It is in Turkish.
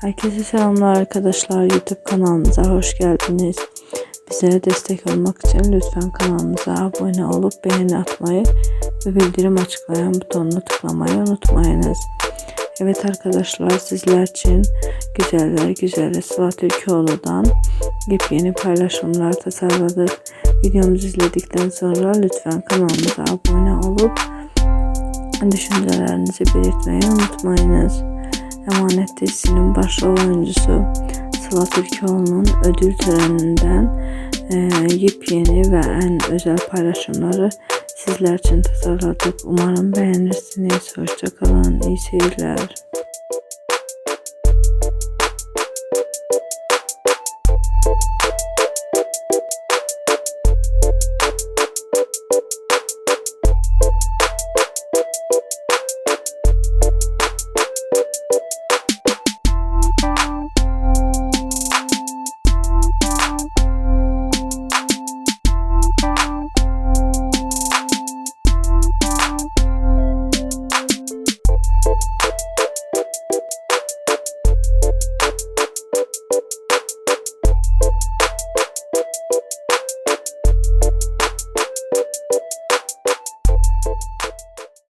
Herkese selamlar arkadaşlar. YouTube kanalımıza hoş geldiniz. Bizlere destek olmak için lütfen kanalımıza abone olup beğeni atmayı ve bildirim açıklayan butonuna tıklamayı unutmayınız. Evet arkadaşlar sizler için güzeller güzeli Sıla Türkoğlu'dan yepyeni paylaşımlar tasarladık. Videomuzu izledikten sonra lütfen kanalımıza abone olup düşüncelerinizi belirtmeyi unutmayınız. Emanet dizisinin başrol oyuncusu Sıla Türkoğlu'nun ödül töreninden e, yepyeni ve en özel paylaşımları sizler için tasarladık. Umarım beğenirsiniz. Hoşçakalın. İyi seyirler. you